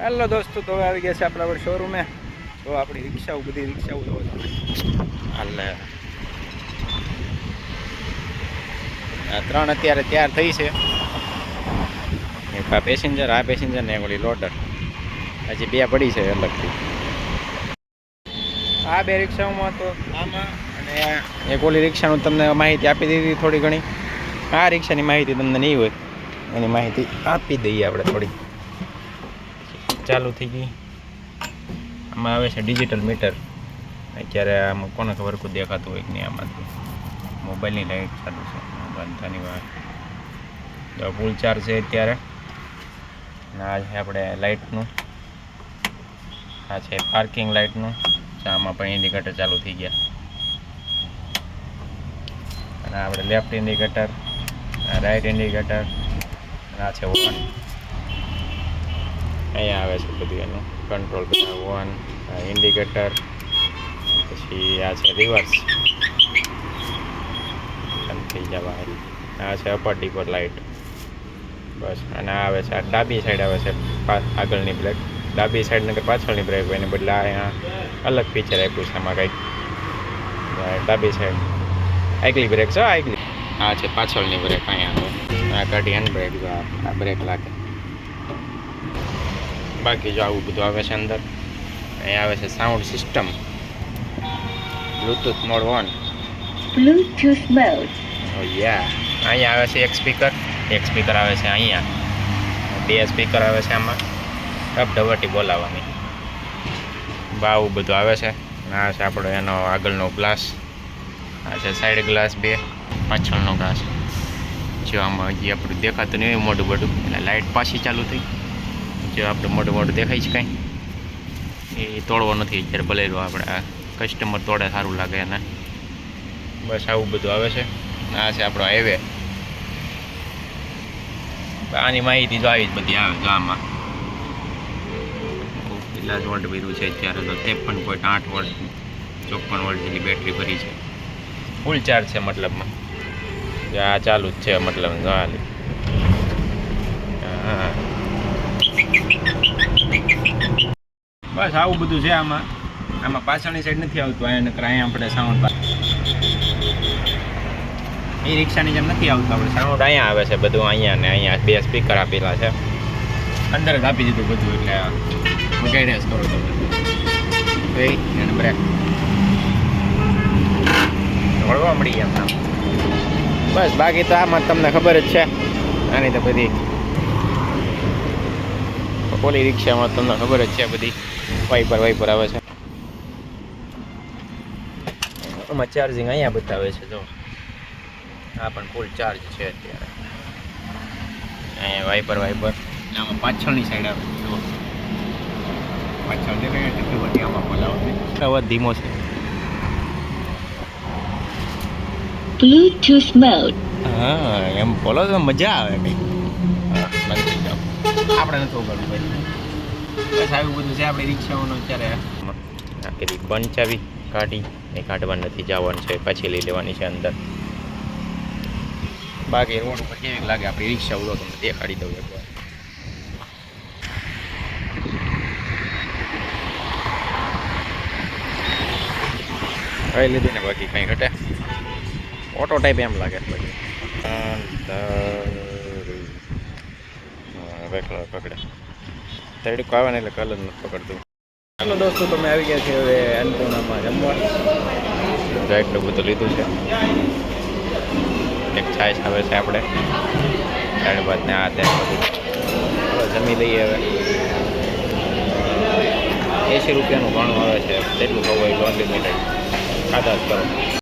Hello દોસ્તો તો આવી ગયા છે આપણા આપણે શોરૂમે તો આપણી રિક્ષાઓ બધી રિક્ષાઓ તો હાલે. ત્રણ અત્યારે તૈયાર થઈ છે. એક આ પેસેન્જર આ પેસેન્જર ને ઓલી લોડર હજી બે પડી છે અલગથી. આ બે રિક્ષાઓમાં તો આમાં અને એક ઓલી રિક્ષાનું તમને માહિતી આપી દીધી થોડી ઘણી. આ રિક્ષાની માહિતી તમને નહીં હોય એની માહિતી આપી દઈએ આપણે થોડી. ચાલુ થઈ ગઈ. આમાં આવે છે ડિજિટલ મીટર અત્યારે આમાં કોને ખબર કોઈ દેખાતું હોય કે નહીં આમાંથી. મોબાઈલની લાઇટ ચાલુ છે. બંધાની વાત. તો ફૂલ ચાર્જ છે અત્યારે. આ છે આપણે લાઇટનું આ છે પાર્કિંગ લાઇટનું આમાં પણ ઇન્ડિકેટર ચાલુ થઈ ગયા. અને આપણે લેફ્ટ ઇન્ડિકેટર રાઇટ ઇન્ડિકેટર અને આ છે વન અહીંયા આવે છે બધું એનું. કંટ્રોલ બધા વન ઇન્ડિકેટર પછી આ છે રિવર્સ થઈ જવા આ છે અપર ડીપર લાઇટ બસ, અને આ આવે છે, આ ડાબી સાઈડ આવે છે આગળની બ્રેક ડાબી સાઈડ ને કે પાછળની બ્રેક હોય, એને બદલે અહીંયા અલગ ફીચર આપ્યું છે આમાં કંઈક. ડાબી સાઈડ આગલી બ્રેક છે આગલી. આ છે પાછળની બ્રેક અહીંયા. આવે આ કાઢી હેન્ડ બ્રેક જો આ બ્રેક લાગે. બાકી જો આવું બધું આવે છે અંદર અહીંયા આવે છે sound system Bluetooth mode one Bluetooth mode યા અહીંયા આવે છે એક સ્પીકર એક સ્પીકર આવે છે અહીંયા. બે સ્પીકર આવે છે આમાં. ડબડવટી બોલાવવાની. બા આવું બધું આવે છે. આ છે આપણો એનો આગળનો ગ્લાસ આ છે સાઈડ ગ્લાસ બે. પાછળનો ગ્લાસ જો આમાં હજી આપણું દેખાતું નહીં હોય મોટું મોટું એટલે લાઇટ પાછી ચાલુ થઈ. જો આપણે મોટું મોટું દેખાય છે કાંઈ, એ તોડવો નથી અત્યારે ભલે આપણે આ કસ્ટમર તોડે સારું લાગે એને. બસ આવું બધું આવે છે. આ છે આપણો હાઈવે આની માહિતી જો આવી જ બધી આવે જો આમાં કેટલા વોલ્ટ ભર્યું છે, અત્યારે તો ત્રેપન પોઈન્ટ આઠ વોલ્ટ, ચોપન વોલ્ટ જેટલી બેટરી ભરી છે. ફૂલ ચાર્જ છે મતલબમાં. આ ચાલુ જ છે મતલબ જો આ લે. હા બસ આવું બધું છે આમાં. આમાં પાછળની સાઈડ નથી આવતું અહીંયા નકર અહીંયા આપણે સાઉન્ડ એ રિક્ષાની જેમ નથી આવતું આપણે સાઉન્ડ અહીંયા આવે છે બધું અહીંયા ને અહીંયા બે સ્પીકર આપેલા છે. અંદર જ આપી દીધું બધું એટલે ગાઈડન્સ કરો તમે. બ્રેક વળવા મળી ગયા બસ બાકી તો આમાં તમને ખબર જ છે. આની તો બધી ઓલી રિક્ષામાં તમને ખબર જ છે બધી વાઈપર વાઈપર આવે છે. આમાં ચાર્જિંગ અહીંયા બતાવે છે જો. આ પણ ફૂલ ચાર્જ છે અત્યારે. અહીંયા વાઈપર વાઈપર આમાં પાછળની સાઈડ આવે છે પાછળ દેખાય બધી આમાં અવાજ ધીમો છે. Mode. હા એમ બોલો તો મજા આવે જાઓ આપણે નથી ઉગાડવું ભાઈ. બસ આવું બધું છે આપણે રિક્ષાઓનું અત્યારે આખી બંધ ચાવી કાઢી એ કાઢવા નથી જવાનું છે પછી લઈ લેવાની છે અંદર. બાકી રોડ ઉપર કેવી લાગે? આપણી રિક્ષા ઉડો તમને દેખાડી દઉં એકવાર કઈ લીધું ને બાકી કંઈ ઘટે? ઓટો ટાઈપ એમ લાગે. બાકી કલર પકડે. તડકો આવે ને એટલે કલર નથી પકડતું. ચાલો દોસ્તો તમે આવી ગયા છે હવે અન્નપૂર્ણામાં જમવા. તો એટલું બધું લીધું છે. એક છાશ આવે છે આપણે. દાળ ભાત ને આ તે બધું. જમી લઈએ હવે. એંસી રૂપિયાનું ઘણું આવે છે. જેટલું ખાવું હોય એટલું અનલિમિટેડ ખાધા જ કરો.